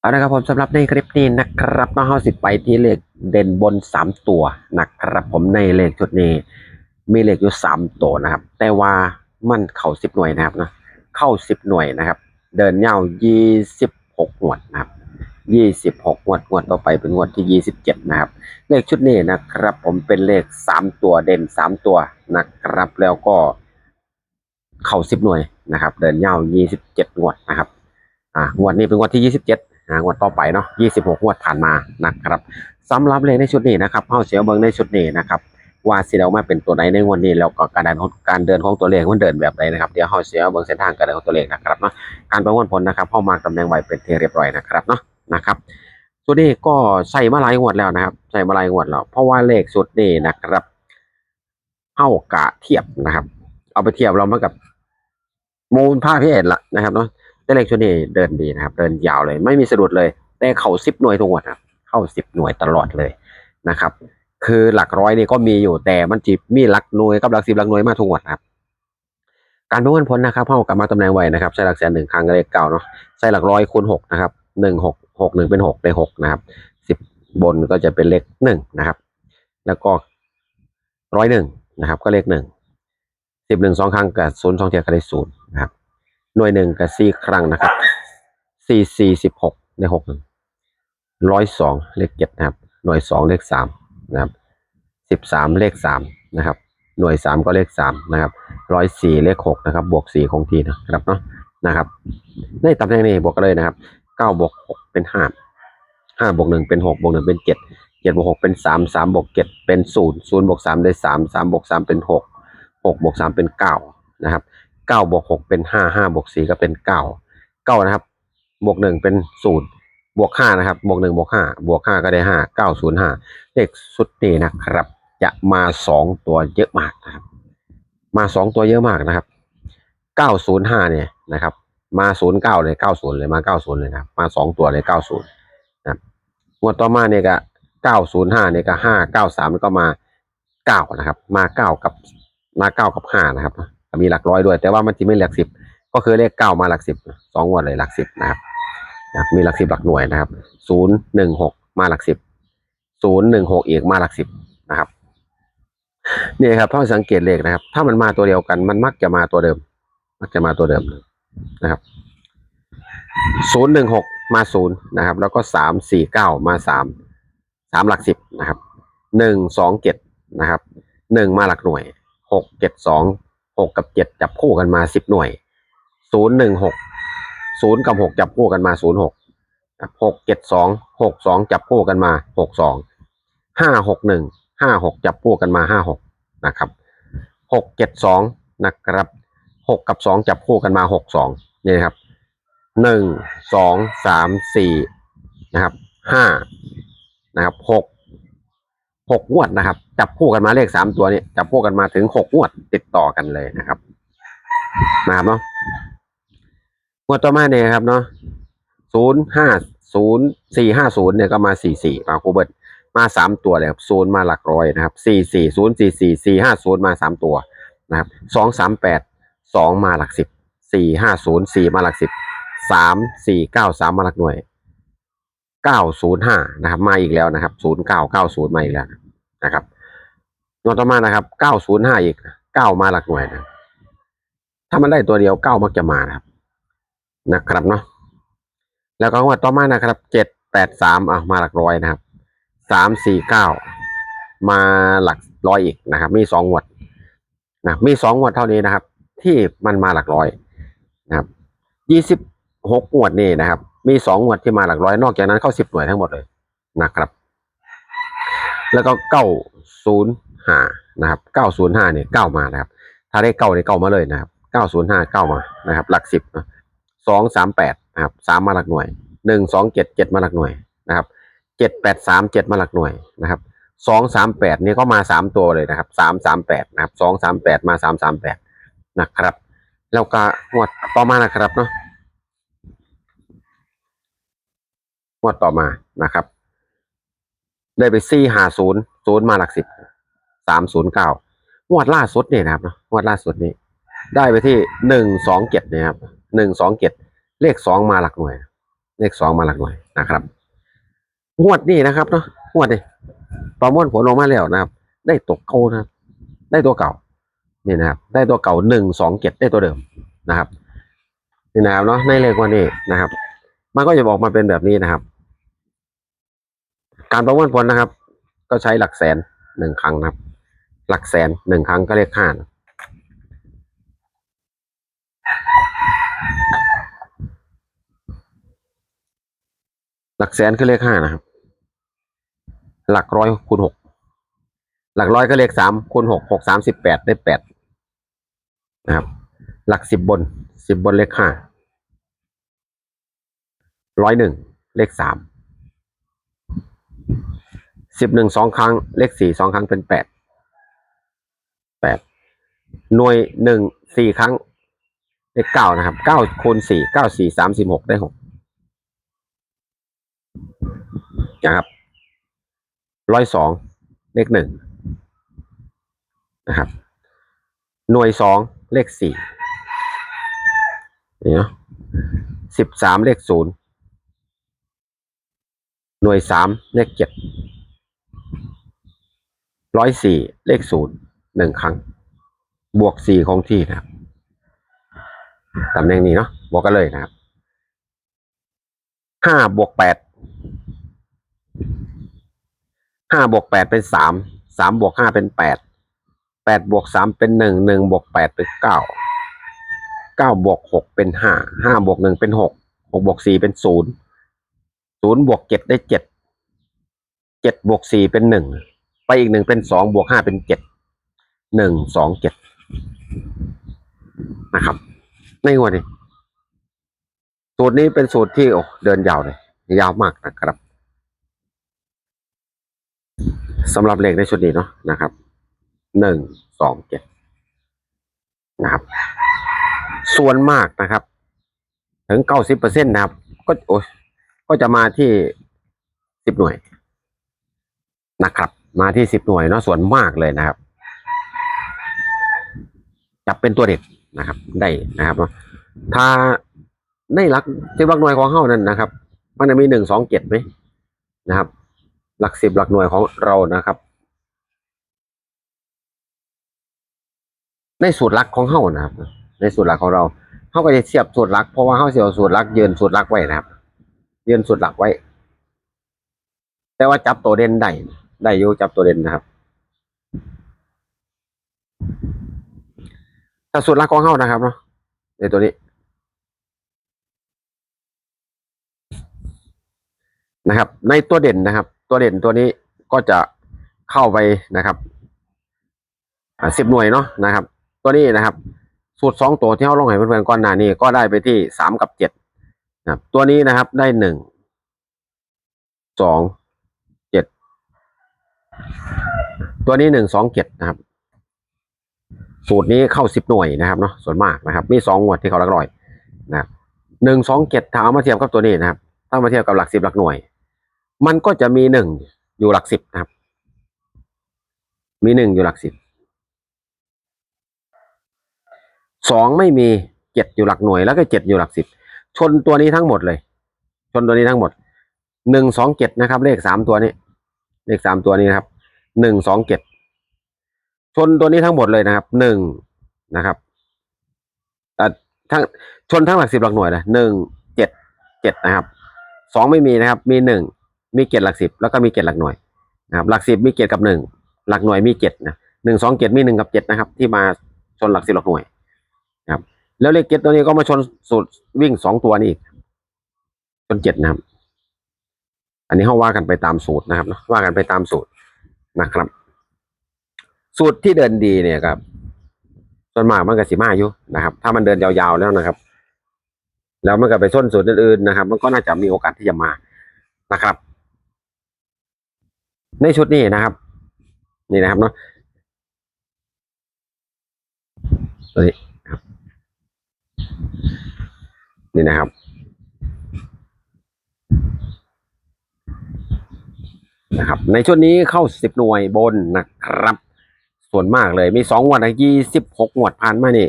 เอาละครับผมสำหรับในคลิปนี้นะครับน้องเฮาสิไปที่เลขเด่นบนสามตัวนะครับผมในเลขชุดนี้ มีเลขอยู่สามตัวนะครับ แต่ว่ามันเข้าสิบหน่วยนะครับนะเข้าสิบหน่วยนะครับ เดินยายี่สิบหกงวดนะครับยี่สิบหกงวดงวดต่อไปเป็นงวดที่ยี่สิบเจ็ดนะครับ เลขชุดนี้นะครับ ผมเป็นเลขสามตัวเด่นสามตัวนะครับ แล้วก็เข้าสิบหน่วยนะครับ เดินยาวยี่สิบเจ็ดงวดนะครับ อ่างวดนี้เป็นงวดที่ยี่สิบเจ็ด งวดต่อไปเนาะยี่สิบหกงวดผ่านมานะครับสำหรับเลขในชุดนี้นะครับเฮาเสียวเบิ่งในชุดนี้นะครับว่าสิเอามาเป็นตัวไหนในวดนี้แล้วก็การเดินของการเดินของตัวเลขมันเดินแบบไหนนะครับเดี๋ยวเฮาเสียเบิ่งเส้นทางการเดินของตัวเลขนะครับเนาะการประมวลผลนะครับเฮามาตำแหน่งไว้เป็นที่เรียบร้อยนะครับเนาะนะครับชุดนี้ก็ใส่มาหลายงวดแล้วนะครับใส่มาหลายงวดแล้วเพราะว่าเลขชุดนี้นะครับเฮากะเทียบนะครับ เอาไปเทียบเรามากับมูลผ้าพิเศษละนะครับเนาะ เลขชุดนี้เดินดีนะครับ เดินยาวเลย ไม่มีสะดุดเลยแต่เขาสิบหน่วยทุกงวดครับเข้าสิบหน่วยตลอดเลยนะครับ คือหลักร้อยนี่ก็มีอยู่แต่มันจีมีหลักหน่วยกับหลักสิบหลักหน่วยมาทุกงวดครับการประมวลผลนะครับเข้ากับมาตำแหน่งไว้นะครับใช้หลักแสนหนึ่งครั้งเลขเก้าเนาะใช้หลักร้อยคูณหกนะครับหนึ่งหกหกหนึ่งเป็นหกได้หกนะครับสิบบนก็จะเป็นเลขหนึ่งนะครับ แล้วก็ร้อยหนึ่งนะครับ ก็เลขหนึ่งสิบหนึ่งสองครั้งกับศูนย์สองเจ็ดก็ได้ศูนย์นะครับ หน่วยหนึ่งกับสี่ครั้งนะครับสี่สี่สิบหกได้หกหนึ่งร้อยสองเลขเจ็ดนะครับ หน่วยสองเลขสามนะครับสิบสามเลขสามนะครับ หน่วยสามก็เลขสามนะครับร้อยสี่เลขหกนะครับ บวกสี่คงทีนะครับเนาะนะครับ ในตำแหน่งนี้บวกกันเลยนะครับเก้าบวกหกเป็นห้าห้าบวกหนึ่งเป็นหกบวกหนึ่งเป็นเจ็ดเจ็ดบวกหกเป็นสามสามบวกเจ็ดเป็นศูนย์ศูนย์บวกสามได้สามสามบวกสามเป็นหกหกบวกสามเป็นเก้านะครับ เก้าบวกหกเป็นห้าห้าบวกสี่ก็เป็นเก้าเก้านะครับ บวกหนึ่งเป็นศูนย์บวกห้านะครับ บวกหนึ่งบวกห้าบวกห้าก็ได้ห้าเก้าศูนย์ห้าเลขสุดนี้นะครับ จะมาสองตัวเยอะมากนะครับ มาสองตัวเยอะมากนะครับเก้าศูนย์ห้าเนี่ยนะครับ มาศูนย์เก้าเลยเก้าศูนย์เลยมาเก้าศูนย์เลยนะมาสองตัวเลยเก้าศูนย์นะงวดต่อมาเนี่ยก็เก้าศูนย์ห้าเนี่ยก็ห้าเก้าสามก็มาเก้านะครับ มาเก้ากับมาเก้ากับห้านะครับ มีหลักร้อยด้วย แต่ว่ามันจะไม่หลักสิบก็คือเลขเก้ามาหลักสิบสองงวันเลยหลักสิบนะครับนะครับมีหลักสิบหลักหน่วยนะครับศูนย์หนึ่งหกมาหลักสิบศูนย์หนึ่งหกอีกมาหลักสิบนะครับนี่ครับถ้าสังเกตเลขนะครับ ถ้ามันมาตัวเดียวกัน มันมักจะมาตัวเดิม มักจะมาตัวเดิมนะครับศูนย์หนึ่งหกมาศูนย์นะครับ แล้วก็สามสี่เก้ามาสามสามหลักสิบนะครับหนึ่งสองเจ็ดนะครับหนึ่งมาหลักหน่วยหกเจ็ดสอง หกกับเจ็ดจับคู่กันมาสิบหน่วยศูนย์หนึ่งหกศูนย์กับหกจับคู่กันมาศูนย์หกหกเจ็ดสองหกสองจับคู่กันมาหกสองห้าหกหนึ่งห้าหกจับคู่กันมาห้าหกนะครับหกเจ็ดสองนะครับหกกับสองจับคู่กันมาหกสองนี่นะครับหนึ่งสองสามสี่นะครับห้านะครับหก หกงวดนะครับ จับคู่กันมาเลขสามตัวนี้จับคู่กันมาถึงหกงวดติดต่อกันเลยนะครับนะครับเนาะงวดต่อมาเนี่ยครับเนาะศูนย์ห้าศูนย์สี่ห้าศูนย์เนี่ยก็มาสี่สี่มาคูเบิร์ตมาสามตัวเลยครับศูนย์มาหลักร้อยนะครับสี่สี่ศูนย์สี่สี่สี่ห้าศูนย์มาสามตัวนะครับสองสามแปดสองมาหลักสิบสี่ห้าศูนย์สี่มาหลักสิบสามสี่เก้าสามมาหลักหน่วย เก้าศูนะครับ มาอีกแล้วนะครับศูนย์เก้าเก้าศูนย์มาอีกแล้วนะครับนวดต่อมานะครับเก้าศูนย์ห้าอีกเก้ามาหลักหน่วยนะถ้ามันได้ตัวเดียวเก้ามักจะมานะครับ นะครับเนาะแล้วก็งวดต่อมานะครับเจ็ดแปดสามอะมาหลักร้อยนะครับสามสี่เก้ามาหลักร้อยอีกนะครับ มีสองวดนะมีสองวดเท่านี้นะครับ ที่มันมาหลักร้อยนะครับยี่สิบหกงวดนี่นะครับ มีสองงวดที่มาหลักร้อยนอกจากนั้นเข้าสิบหน่วยทั้งหมดเลยนะครับ แล้วก็เก้าศูนย์ห้านะครับเก้าศูนย์ห้าเนี่ยเก้ามานะครับ ถ้าได้เก้าเนี่ยเก้ามาเลยนะครับเก้าศูนย์ห้าเก้ามานะครับ หลักสิบสองสามแปดนะครับสามมาหลักหน่วยหนึ่งสองเจ็ดเจ็ดมาหลักหน่วยนะครับเจ็ดแปดสามเจ็ดมาหลักหน่วยนะครับสองสามแปดนี่ก็มาสามตัวเลยนะครับสามสามแปดนะครับสองสามแปดมาสามสามแปดนะครับ แล้วก็งวดต่อมานะครับเนาะ งวดต่อมานะครับ ได้ไปสี่หาศูนย์ศูนย์มาหลักสิบสามศูนย์เก้างวดล่าสุดเนี่ยนะครับงวดล่าสุดนี้ ได้ไปที่หนึ่งสองเจ็ดเนี่ยครับหนึ่งสองเจ็ดเลขสองมาหลักหน่วย เลขสองมาหลักหน่วยนะครับ งวดนี้นะครับเนาะงวดนี้ประมวลผลออกมาแล้วนะครับ ได้ตัวเก่านะได้ตัวเก่านี่นะครับได้ตัวเก่าหนึ่งสองเจ็ดได้ตัวเดิมนะครับนี่นะครับเนาะในเลขวันนี้นะครับ มันก็จะบอกมาเป็นแบบนี้นะครับ การประมวลผลนะครับ ก็ใช้หลักแสนหนึ่งครั้งนะครับ หลักแสนหนึ่งครั้งก็เลขห้านะหลักแสนคือเลขห้านะครับ หลักร้อยคูณหก หลักร้อยก็เลขสามคูณหกหกสามสิบแปดได้แปดนะครับ หลักสิบบนสิบบนเลขห้าร้อยหนึ่งเลขสาม สิบหนึ่งสองครั้ง เลขสี่สองครั้งเป็นแปดแปดหน่วยหนึ่งสี่ครั้ง เลขเก้านะครับเก้าคูณสี่เก้าสี่สามสิบหกได้หกนะครับร้อยสองเลขหนึ่งนะครับหน่วยสองเลขสี่เนี่ยสิบสามเลขศูนย์หน่วยสามเลขเจ็ด ร้อยสี่เลขศูนย์หนึ่งครั้ง บวกสี่ของที่นะครับตำแหน่งนี้เนาะบวกกันเลยนะครับห้าบวกแปดห้าบวกแปดเป็นสามสามบวกห้าเป็นแปดแปดบวกสามเป็นหนึ่งหนึ่งบวกแปดเป็นเก้าเก้าบวกหกเป็นห้าห้าบวกหนึ่งเป็นหกหกบวกสี่เป็นศูนย์ศูนย์บวกเจ็ดได้เจ็ดเจ็ดบวกสี่เป็นหนึ่ง ไปอีกหนึ่งเป็นสองบวกห้าเป็นเจ็ดหนึ่งสองเจ็ดนะครับ ในงวันนี้สูตรนี้เป็นสูตรที่โอ้เดินยาวเลย ยาวมากนะครับสำหรับเลขในชุดนี้เนาะนะครับหนึ่งสองเจ็ดนะครับ ส่วนมากนะครับ ถึงเก้าสิบเปอร์เซ็นต์นะครับ ก็โอ้ก็จะมาที่สิบหน่วยนะครับ มาที่สิบหน่วยเนาะส่วนมากเลยนะครับ จับเป็นตัวเด็ดนะครับ ได้นะครับ ถ้าในหลักที่หลักหน่วยของเฮานั้นนะครับ มันจะมีหนึ่งสองเจ็ดไหมนะครับ หลักสิบหลักหน่วยของเรานะครับ ในสูตรหลักของเฮานะครับ ในสูตรหลักของเราเฮาก็จะเสียบสูตรหลักเพราะว่าเฮาเสียบสูตรหลักยืนสูตรหลักไว้นะครับยืนสูตรหลักไว้ แต่ว่าจับตัวเด่นได้ ได้อยู่จับตัวเด่นนะครับ ถ้าสูตรหลักของเฮานะครับเนาะในตัวนี้นะครับ ในตัวเด่นนะครับ ตัวเด่นตัวนี้ก็จะเข้าไปนะครับสิบหน่วยเนาะนะครับ ตัวนี้นะครับ สูตรสองตัวที่เขาลงให้เพื่อนๆก่อนหน้านี้ก็ได้ไปที่สามกับเจ็ดนะครับ ตัวนี้นะครับได้หนึ่งสอง ตัวนี้หนึ่งสองเจ็ดนะครับ สูตรนี้เข้าสิบหน่วยนะครับเนาะส่วนมากนะครับ มีสองงวดที่เขาลักร้อยนะครับหนึ่งสองเจ็ดถ้าเอามาเทียบกับตัวนี้นะครับ ถ้ามาเทียบกับหลักสิบหลักหน่วย มันก็จะมีหนึ่งอยู่หลักสิบนะครับ มีหนึ่งอยู่หลักสิบสองไม่มีเจ็ดอยู่หลักหน่วย แล้วก็เจ็ดอยู่หลักสิบชนตัวนี้ทั้งหมดเลย ชนตัวนี้ทั้งหมดหนึ่งสองเจ็ดนะครับ เลขสามตัวนี้ เลขสามตัวนี้นะครับหนึ่งสองเจ็ดชนตัวนี้ทั้งหมดเลยนะครับหนึ่งนะครับแต่ทั้งชนทั้งหลักสิบหลักหน่วยเลยหนึ่งเจ็ดเจ็ดนะครับสองไม่มีนะครับ มีหนึ่งมีเกตหลักสิบแล้วก็มีเกตหลักหน่วยนะครับ หลักสิบมีเกตกับหนึ่งหลักหน่วยมีเกตนะหนึ่งสองเกตมีหนึ่งกับเจ็ดนะครับ ที่มาชนหลักสิบหลักหน่วยนะครับ แล้วเลขเกตตัวนี้ก็มาชนสูตรวิ่งสองตัวนี้อีกชนเจ็ดนะครับ อันนี้เขาว่ากันไปตามสูตรนะครับนะว่ากันไปตามสูตรนะครับ สูตรที่เดินดีเนี่ยครับส่วนมากมันก็สิมาอยู่นะครับ ถ้ามันเดินยาวๆแล้วนะครับ แล้วมันก็ไปส้นสูตรอื่นๆนะครับ มันก็น่าจะมีโอกาสที่จะมานะครับ ในชุดนี้นะครับ นี่นะครับเนาะตัวนี้ครับนี่นะครับ นะครับ ในชุดนี้เข้าสิบหน่วยบนนะครับ ส่วนมากเลยมีสองงวดนะยี่สิบหกงวดผ่านมานี่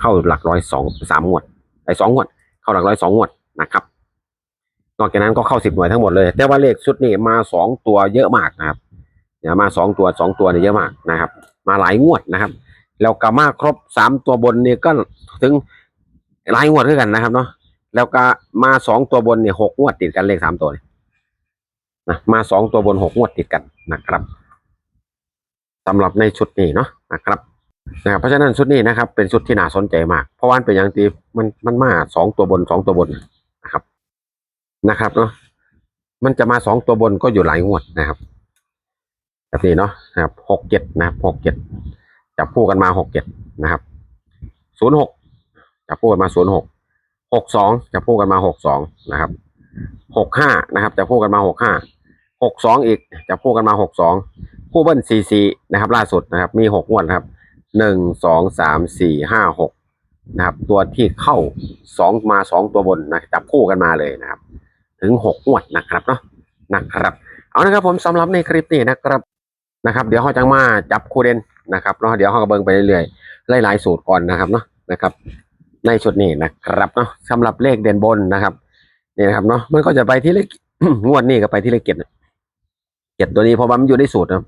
เข้าหลักร้อยสองสามงวดไอ้สองงวด เข้าหลักร้อยสองงวดนะครับนอกจากนั้นก็เข้าสิบหน่วยทั้งหมดเลยแต่ว่าเลขชุดนี้มาสองตัวเยอะมากนะครับเนี่ยมาสองตัวสองตัวเนี่ยเยอะมากนะครับ มาหลายงวดนะครับแล้วก็มาครบสามตัวบนเนี่ยก็ถึงหลายงวดด้วยกันนะครับเนาะแล้วก็มาสองตัวบนเนี่ยหกงวดติดกันเลขสามตัวเนี่ย นะมาสองตัวบนหกงวดติดกันนะครับสำหรับในชุดนี้เนาะนะครับนะครับเพราะฉะนั้นชุดนี้นะครับ เป็นชุดที่น่าสนใจมาก เพราะว่ามันเป็นอย่างที่มันมันมาสองตัวบนสองตัวบนนะครับนะครับเนาะมันจะมาสองตัวบนก็อยู่หลายงวดนะครับแบบนี้เนาะนะครับหกเจ็ดนะครับหกเจ็ดจับคู่กันมาหกเจ็ดนะครับศูนย์หกจับคู่กันมาศูนย์หกหกสองจับคู่กันมาหกสองนะครับหกห้านะครับจับคู่กันมาหกห้า หกสองอีกจับคู่กันมาหกสองคู่เบิ้ลซีซีนะครับ ล่าสุดนะครับ มีหกงวดครับหนึ่งสองสามสี่ห้าหกนะครับ ตัวที่เข้าสองมาสองตัวบนนะจับคู่กันมาเลยนะครับ ถึงหกงวดนะครับเนาะนะครับ เอานะครับผมสำหรับในคลิปนี้นะครับนะครับ เดี๋ยวเขาจังมาจับคู่เด่นนะครับเนาะเดี๋ยวเขาก็เบิ่งไปเรื่อยๆไล่ๆสูตรก่อนนะครับเนาะนะครับ ในชุดนี้นะครับเนาะสำหรับเลขเด่นบนนะครับนี่นะครับเนาะมันก็จะไปที่เลขงวดนี้ก็ไปที่เลขเจ็ด เจ็ดตัวนี้เพราะว่ามันอยู่ในสูตรนะ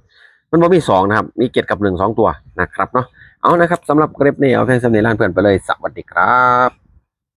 มันบ่มีสองนะครับ มีเจ็ดกับหนึ่งสองตัวนะครับเนาะ เอานะครับสำหรับคลิปนี้เอาแค่สำเนียงล้านเพื่อนไปเลย สวัสดีครับ